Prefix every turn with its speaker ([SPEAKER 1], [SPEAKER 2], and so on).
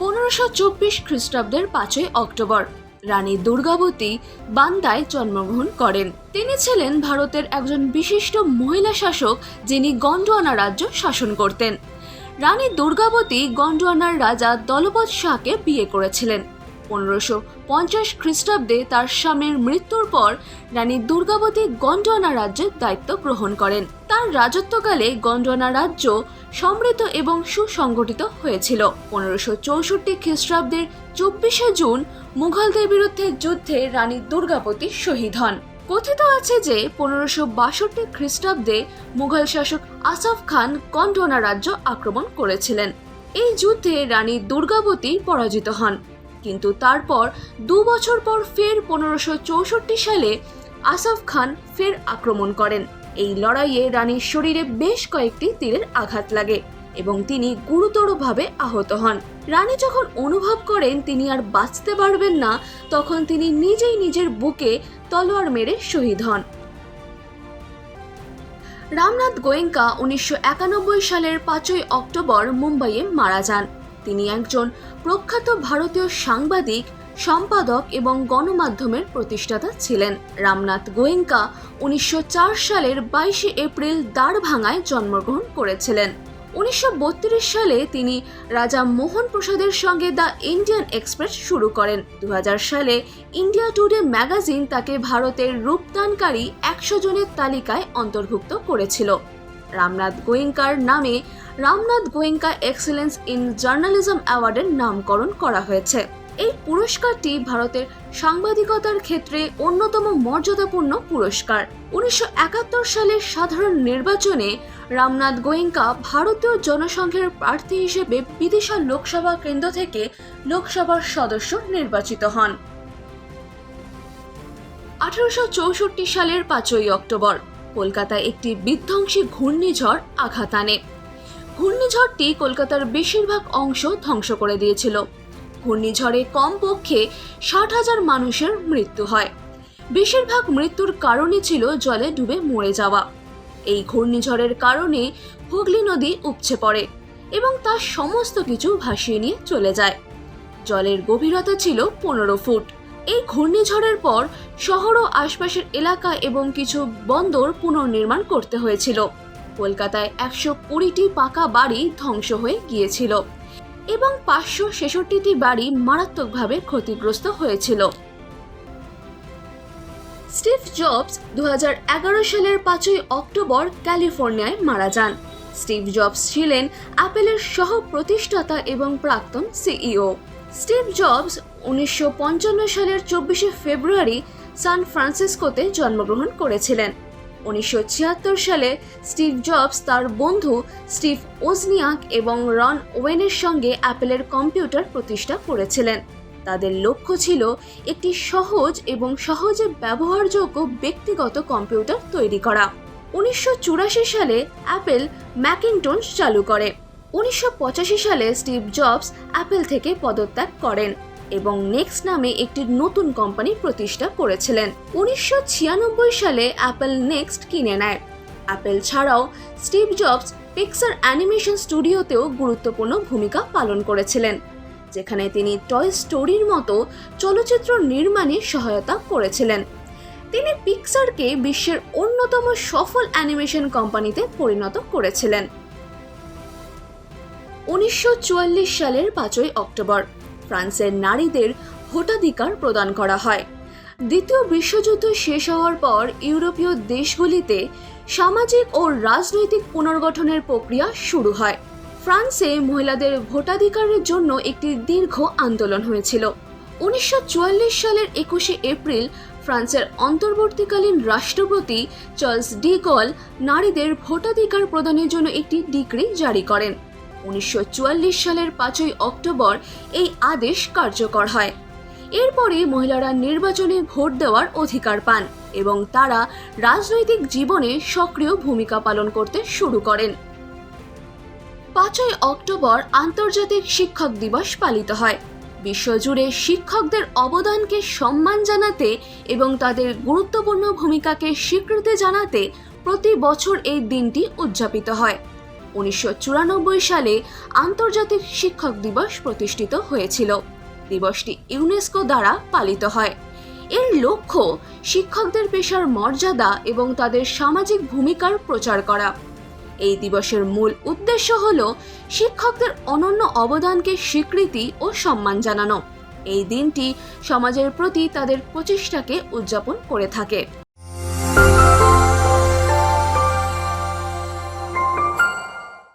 [SPEAKER 1] আঠারোশো চব্বিশ খ্রিস্টাব্দের পাঁচই অক্টোবর। রানী দুর্গাবতী বান্দায় জন্মগ্রহণ করেন। তিনি ছিলেন ভারতের একজন বিশিষ্ট মহিলা শাসক, যিনি গন্ডোয়ানা রাজ্য শাসন করতেন। রানী দুর্গাবতী গন্ডোয়ানার রাজা দলবৎ শাহকে বিয়ে করেছিলেন। পনেরোশো পঞ্চাশ খ্রিস্টাব্দে তার স্বামীর মৃত্যুর পর রানী দুর্গাবতী গন্ডোয়ানা রাজ্যের দায়িত্ব গ্রহণ করেন। তার রাজত্বকালে গন্ডোয়ানা রাজ্য সমৃদ্ধ এবং সুসংগঠিত হয়েছিল। পনেরোশো চৌষট্টি খ্রিস্টাব্দের চব্বিশে জুন মুঘলদের বিরুদ্ধে যুদ্ধে রানী দুর্গাবতী শহীদ হন। কথিত আছে যে পনেরোশো বাষট্টি খ্রিস্টাব্দে মুঘল শাসক আসাফ খান গন্ডোয়ানা রাজ্য আক্রমণ করেছিলেন। এই যুদ্ধে রানী দুর্গাবতী পরাজিত হন। কিন্তু তারপর দু বছর পর ফের পনেরোশো চৌষট্টি সালে আসাফ খান ফের আক্রমণ করেন। এই লড়াইয়ে রানীর শরীরে বেশ কয়েকটি তীরের আঘাত লাগে এবং তিনি গুরুতরভাবে আহত হন। রানী যখন অনুভব করেন তিনি আর বাঁচতে পারবেন না, তখন তিনি নিজেই নিজের বুকে তলোয়ার মেরে শহীদ হন। রামনাথ গোয়েঙ্কা উনিশশো একানব্বই সালের পাঁচই অক্টোবর মুম্বাইয়ে মারা যান। তিনি একজন প্রখ্যাত ভারতীয় সাংবাদিক, সম্পাদক এবং গণমাধ্যমের প্রতিষ্ঠাতা ছিলেন। রামনাথ গোয়েঙ্কা উনিশশো চার সালের বাইশে এপ্রিল দাঁড়ভাঙায় জন্মগ্রহণ করেছিলেন। উনিশশো সালে তিনি রাজা মোহন প্রসাদের সঙ্গে দ্য ইন্ডিয়ান এক্সপ্রেস শুরু করেন। দু হাজার সালে ইন্ডিয়া টুডে ম্যাগাজিন তাকে ভারতের রূপদানকারী একশো জনের তালিকায় অন্তর্ভুক্ত করেছিল। রামনাথ গোয়েঙ্কার নামে Ramnath Goenka excellence in journalism অ্যাওয়ার্ডের নামকরণ করা হয়েছে। এই পুরস্কারটি ভারতের সাংবাদিকতার ক্ষেত্রে অন্যতম মর্যাদাপূর্ণ পুরস্কার। উনিশশো একাত্তর সালের সাধারণ নির্বাচনে রামনাথ গোয়েঙ্কা ভারতীয় জনসংঘের প্রার্থী হিসেবে বিদিশা লোকসভা কেন্দ্র থেকে লোকসভার সদস্য নির্বাচিত হন। আঠারোশো চৌষট্টি সালের পাঁচই অক্টোবর, কলকাতায় একটি বিধ্বংসী ঘূর্ণিঝড় আঘাত আনে। ঘূর্ণিঝড়টি কলকাতার বেশিরভাগ অংশ ধ্বংস করে দিয়েছিল। ঘূর্ণিঝড়ে কমপক্ষে ষাট হাজার মানুষের মৃত্যু হয়। বেশিরভাগ মৃত্যুর কারণই ছিল জলে ডুবে মরে যাওয়া। এই ঘূর্ণিঝড়ের কারণে হুগলি নদী উপচে পড়ে এবং তার সমস্ত কিছু ভাসিয়ে নিয়ে চলে যায়। জলের গভীরতা ছিল পনেরো ফুট। এই ঘূর্ণিঝড়ের পর শহর ও আশপাশের এলাকা এবং কিছু বন্দর পুনর্নির্মাণ করতে হয়েছিল। কলকাতায় একশো কুড়িটি পাকা বাড়ি ধ্বংস হয়ে গিয়েছিল এবং পাঁচশো ছেষট্টিটি বাড়ি মারাত্মকভাবে ক্ষতিগ্রস্ত হয়েছিল। স্টিভ জবস দুহাজার এগারো সালের পাঁচই অক্টোবর ক্যালিফোর্নিয়ায় মারা যান। স্টিভ জবস ছিলেন অ্যাপেলের সহ প্রতিষ্ঠাতা এবং প্রাক্তন সিইও। স্টিভ জবস উনিশশো পঞ্চান্ন সালের চব্বিশে ফেব্রুয়ারি সান ফ্রান্সিসকোতে জন্মগ্রহণ করেছিলেন। উনিশশো ছিয়াত্তর সালে স্টিভ জবস তার বন্ধু স্টিভ ওজনিয়াক এবং রন ওয়েনের সঙ্গে অ্যাপেলের কম্পিউটার প্রতিষ্ঠা করেছিলেন। তাদের লক্ষ্য ছিল একটি সহজ এবং সহজে ব্যবহারযোগ্য ব্যক্তিগত কম্পিউটার তৈরি করা। উনিশশো চুরাশি সালে অ্যাপেল ম্যাকিনটনস চালু করে। উনিশশো পঁচাশি সালে স্টিভ জবস অ্যাপেল থেকে পদত্যাগ করেন। এবং নেক্সট নামে একটি নতুন কোম্পানি প্রতিষ্ঠা করেছিলেন। উনিশশো ছিয়ানব্বই সালে অ্যাপেল নেক্সট কিনে নেয়। অ্যাপেল ছাড়াও স্টিভ জবস পিক্সার অ্যানিমেশন স্টুডিওতেও গুরুত্বপূর্ণ ভূমিকা পালন করেছিলেন, যেখানে তিনি টয় স্টোরির মতো চলচ্চিত্র নির্মাণে সহায়তা করেছিলেন। তিনি পিক্সারকে বিশ্বের অন্যতম সফল অ্যানিমেশন কোম্পানিতে পরিণত করেছিলেন। উনিশশো চুয়াল্লিশ সালের পাঁচই অক্টোবর ফ্রান্সের নারীদের ভোটাধিকার প্রদান করা হয়। দ্বিতীয় বিশ্বযুদ্ধ শেষ হওয়ার পর ইউরোপীয় দেশগুলিতে সামাজিক ও রাজনৈতিক পুনর্গঠনের প্রক্রিয়া শুরু হয়। ফ্রান্সে মহিলাদের ভোটাধিকারের জন্য একটি দীর্ঘ আন্দোলন হয়েছিল। উনিশশো চুয়াল্লিশ সালের একুশে এপ্রিল ফ্রান্সের অন্তর্বর্তীকালীন রাষ্ট্রপতি চার্লস ডি গল নারীদের ভোটাধিকার প্রদানের জন্য একটি ডিগ্রি জারি করেন। উনিশশো চুয়াল্লিশ সালের পাঁচই অক্টোবর এই আদেশ কার্যকর হয়। এরপরে মহিলারা নির্বাচনে ভোট দেওয়ার অধিকার পান এবং তারা রাজনৈতিক জীবনে সক্রিয় ভূমিকা পালন করতে শুরু করেন। পাঁচই অক্টোবর আন্তর্জাতিক শিক্ষক দিবস পালিত হয়। বিশ্বজুড়ে শিক্ষকদের অবদানকে সম্মান জানাতে এবং তাদের গুরুত্বপূর্ণ ভূমিকাকে স্বীকৃতি জানাতে প্রতি বছর এই দিনটি উদযাপিত হয়। উনিশশো চুরানব্বই সালে আন্তর্জাতিক শিক্ষক দিবস প্রতিষ্ঠিত হয়েছিল। দিবসটি ইউনেস্কো দ্বারা পালিত হয়। এর লক্ষ্য শিক্ষকদের পেশার মর্যাদা এবং তাদের সামাজিক ভূমিকার প্রচার করা। এই দিবসের মূল উদ্দেশ্য হল শিক্ষকদের অনন্য অবদানকে স্বীকৃতি ও সম্মান জানানো। এই দিনটি সমাজের প্রতি তাদের প্রচেষ্টাকে উদযাপন করে থাকে।